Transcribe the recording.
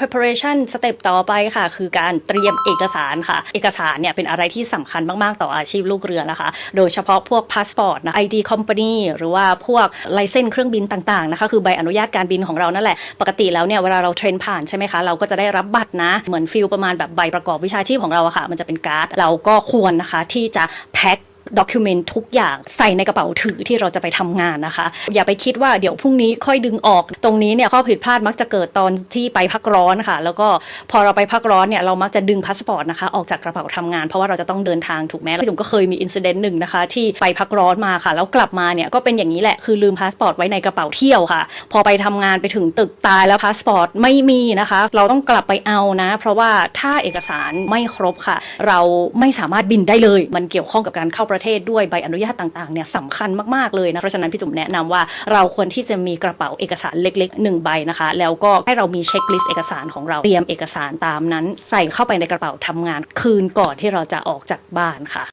preparation สเต็ปต่อไปค่ะ คือการเตรียมเอกสารค่ะ เอกสารเนี่ยเป็นอะไรที่สำคัญมาก ๆ ต่ออาชีพลูกเรือนะคะ โดยเฉพาะพวกพาสปอร์ตนะ ID company หรือว่าพวกไลเซนเครื่องบินต่าง ๆ นะคะ คือใบอนุญาตการบินของเรานั่นแหละ ปกติแล้วเนี่ยเวลาเราเทรนผ่านใช่ไหมคะ เราก็จะได้รับบัตรนะ เหมือนฟิลประมาณแบบใบประกอบวิชาชีพของเราอะค่ะ มันจะเป็นการ์ด เราก็ควรนะคะที่จะแพ็ค ด็อกิวเมนต์ทุกอย่างใส่ในกระเป๋าถือที่เราจะไปทำงานนะคะ อย่าไปคิดว่าเดี๋ยวพรุ่งนี้ค่อยดึงออก ตรงนี้เนี่ยข้อผิดพลาดมักจะเกิดตอนที่ไปพักร้อนค่ะ แล้วก็พอเราไปพักร้อนเนี่ยเรามักจะดึงพาสปอร์ตนะคะออกจากกระเป๋าทำงาน เพราะว่าเราจะต้องเดินทางถูกไหมล้วผมก็เคยมีอินซิเดนต์หนึ่งนะคะที่ไปพักร้อนมาค่ะแล้วกลับมาเนี่ยก็เป็นอย่างนี้แหละคือลืมพาสปอร์ตไว้ในกระเป๋าเที่ยวค่ะ พอไปทำงานไปถึงตึกตายแล้วพาสปอร์ตไม่มีนะคะ เราต้องกลับไปเอานะ เพราะว่าถ้าเอกสารไม่ครบค่ะ เราไม่สามารถบินได้เลย มันเกี่ยวข้องกับการเข้าประเทศด้วยใบอนุญาตต่างๆเนี่ยสำคัญมากๆเลยนะเพราะฉะนั้นพี่จุ๋มแนะนำว่าเราควรที่จะมีกระเป๋าเอกสารเล็กๆหนึ่งใบนะคะ แล้วก็ให้เรามีเช็คลิสต์เอกสารของเราเตรียมเอกสารตามนั้น ใส่เข้าไปในกระเป๋าทำงาน คืนก่อนที่เราจะออกจากบ้านค่ะ